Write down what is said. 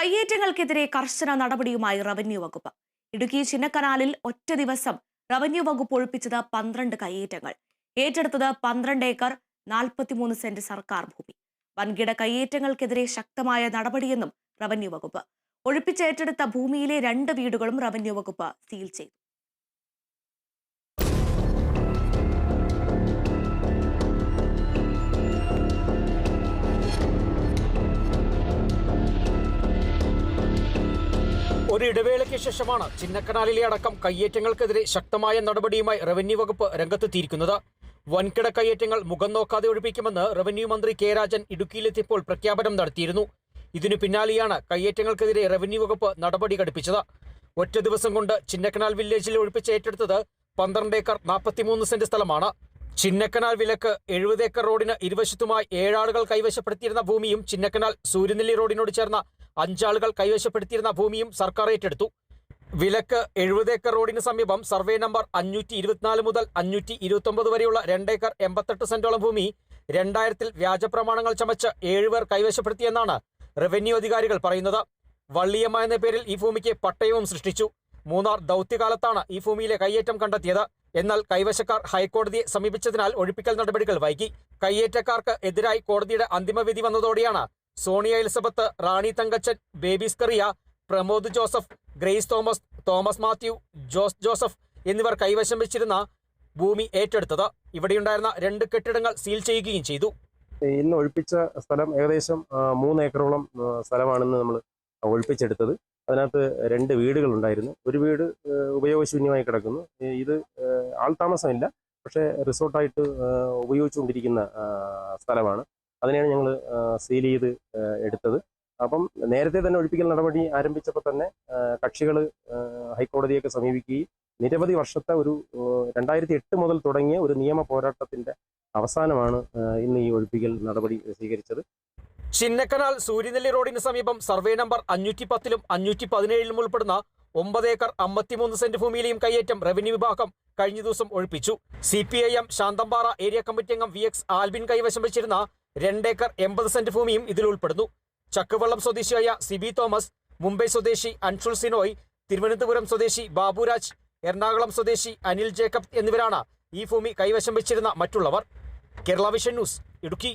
കയ്യേറ്റങ്ങൾക്കെതിരെ കർശന നടപടിയുമായി റവന്യൂ വകുപ്പ്. ഇടുക്കി ചിന്നക്കനാലിൽ ഒറ്റ ദിവസം റവന്യൂ വകുപ്പ് ഒഴിപ്പിച്ചത് പന്ത്രണ്ട് കയ്യേറ്റങ്ങൾ. ഏറ്റെടുത്തത് പന്ത്രണ്ട് ഏക്കർ നാൽപ്പത്തിമൂന്ന് സെന്റ് സർക്കാർ ഭൂമി. വൻകിട കയ്യേറ്റങ്ങൾക്കെതിരെ ശക്തമായ നടപടിയെന്നും റവന്യൂ വകുപ്പ്. ഒഴിപ്പിച്ചേറ്റെടുത്ത ഭൂമിയിലെ രണ്ട് വീടുകളും റവന്യൂ വകുപ്പ് സീൽ ചെയ്തു. ഒരു ഇടവേളയ്ക്ക് ശേഷമാണ് ചിന്നക്കനാലിലെ അടക്കം കയ്യേറ്റങ്ങൾക്കെതിരെ ശക്തമായ നടപടിയുമായി റവന്യൂ വകുപ്പ് രംഗത്തെത്തിയിരിക്കുന്നത്. വൻകിട കയ്യേറ്റങ്ങൾ മുഖം നോക്കാതെ ഒഴിപ്പിക്കുമെന്ന് റവന്യൂ മന്ത്രി കെ രാജൻ ഇടുക്കിയിലെത്തിയപ്പോൾ പ്രഖ്യാപനം നടത്തിയിരുന്നു. ഇതിനു പിന്നാലെയാണ് കയ്യേറ്റങ്ങൾക്കെതിരെ റവന്യൂ വകുപ്പ് നടപടി ഘടിപ്പിച്ചത്. ഒറ്റ ദിവസം കൊണ്ട് ചിന്നക്കനാൽ വില്ലേജിൽ ഒഴിപ്പിച്ച് ഏറ്റെടുത്തത് പന്ത്രണ്ട് ഏക്കർ നാൽപ്പത്തിമൂന്ന് സെന്റ് സ്ഥലമാണ്. ചിന്നക്കനാൽ വിലക്ക് എഴുപത് ഏക്കർ റോഡിന് ഇരുവശത്തുമായി ഏഴാളുകൾ കൈവശപ്പെടുത്തിയിരുന്ന ഭൂമിയും ചിന്നക്കനാൽ സൂര്യനെല്ലി റോഡിനോട് ചേർന്ന അഞ്ചാളുകൾ കൈവശപ്പെടുത്തിയിരുന്ന ഭൂമിയും സർക്കാർ ഏറ്റെടുത്തു. വിലക്ക് എഴുപത് ഏക്കർ റോഡിന് സമീപം സർവേ നമ്പർ അഞ്ഞൂറ്റി ഇരുപത്തിനാല് മുതൽ അഞ്ഞൂറ്റി ഇരുപത്തൊമ്പത് വരെയുള്ള രണ്ടേക്കർ എൺപത്തെട്ട് സെന്റോളം ഭൂമി രണ്ടായിരത്തിൽ വ്യാജപ്രമാണങ്ങൾ ചമച്ച് ഏഴുപേർ കൈവശപ്പെടുത്തിയെന്നാണ് റവന്യൂ അധികാരികൾ പറയുന്നത്. വള്ളിയമ്മ എന്ന പേരിൽ ഈ ഭൂമിക്ക് പട്ടയവും സൃഷ്ടിച്ചു. മൂന്നാർ ദൗത്യകാലത്താണ് ഈ ഭൂമിയിലെ കയ്യേറ്റം കണ്ടെത്തിയത്. എന്നാൽ കൈവശക്കാർ ഹൈക്കോടതിയെ സമീപിച്ചതിനാൽ ഒഴിപ്പിക്കൽ നടപടികൾ വൈകി. കയ്യേറ്റക്കാർക്ക് എതിരായി കോടതിയുടെ അന്തിമവിധി വന്നതോടെയാണ് Sonia Elizabeth Rani Thankachan babies Kuriya Pramod Joseph Grace Thomas Thomas Mathew Jose Joseph എന്നിവർ കൈവശം വെച്ചിരുന്ന ഭൂമി ഏറ്റെടുത്തത്. ഇവിടെയുണ്ടായിരുന്ന രണ്ട് കെട്ടിടങ്ങൾ സീൽ ചെയ്യുകയും ചെയ്തു. ഇന്ന് ഒഴിപ്പിച്ച സ്ഥലം ഏകദേശം മൂന്ന് ഏക്കറോളം സ്ഥലമാണെന്ന് നമ്മൾ ഒഴിപ്പിച്ചെടുത്തത്. അതിനകത്ത് രണ്ട് വീടുകൾ ഉണ്ടായിരുന്നു ഒരു വീട് ഉപയോഗശൂന്യമായി കിടക്കുന്നു. ഇത് ആൾ ആൾതാമസമില്ല. പക്ഷേ റിസോർട്ടായിട്ട് ഉപയോഗിച്ചുകൊണ്ടിരിക്കുന്ന സ്ഥലമാണ്. അതിനെയാണ് ഞങ്ങൾ സീൽ ചെയ്ത് എടുത്തത്. അപ്പം നേരത്തെ തന്നെ ഒഴിപ്പിക്കൽ നടപടി ആരംഭിച്ചപ്പോൾ തന്നെ കക്ഷികൾ ഹൈക്കോടതിയൊക്കെ സമീപിക്കുകയും നിരവധി വർഷത്തെ ഒരു രണ്ടായിരത്തി എട്ട് മുതൽ തുടങ്ങിയ ഒരു നിയമ പോരാട്ടത്തിന്റെ അവസാനമാണ് ഇന്ന് ഈ ഒഴിപ്പിക്കൽ നടപടി സ്വീകരിച്ചത്. ചിന്നക്കനാൽ സൂര്യനെല്ലി റോഡിന് സമീപം സർവേ നമ്പർ അഞ്ഞൂറ്റി പത്തിലും അഞ്ഞൂറ്റി പതിനേഴിലും ഉൾപ്പെടുന്ന ഒമ്പത് ഏക്കർ അമ്പത്തിമൂന്ന് സെന്റ് ഭൂമിയിലെയും കയ്യേറ്റം റവന്യൂ വിഭാഗം കഴിഞ്ഞ ദിവസം ഒഴിപ്പിച്ചു. C P I M Santhanpara area committee അംഗം വി എക്സ് ആൽബിൻ കൈവശം വെച്ചിരുന്ന രണ്ടേക്കർ എൺപത് സെന്റ് ഭൂമിയും ഇതിൽ ഉൾപ്പെടുന്നു. ചക്കുവള്ളം സ്വദേശിയായ സിബി തോമസ് മുംബൈ സ്വദേശി അൻഷുൽ സിനോയ് തിരുവനന്തപുരം സ്വദേശി ബാബുരാജ് എറണാകുളം സ്വദേശി അനിൽ ജേക്കബ് എന്നിവരാണ് ഈ ഭൂമി കൈവശം വെച്ചിരുന്ന മറ്റുള്ളവർ. Kerala vision news Idukki.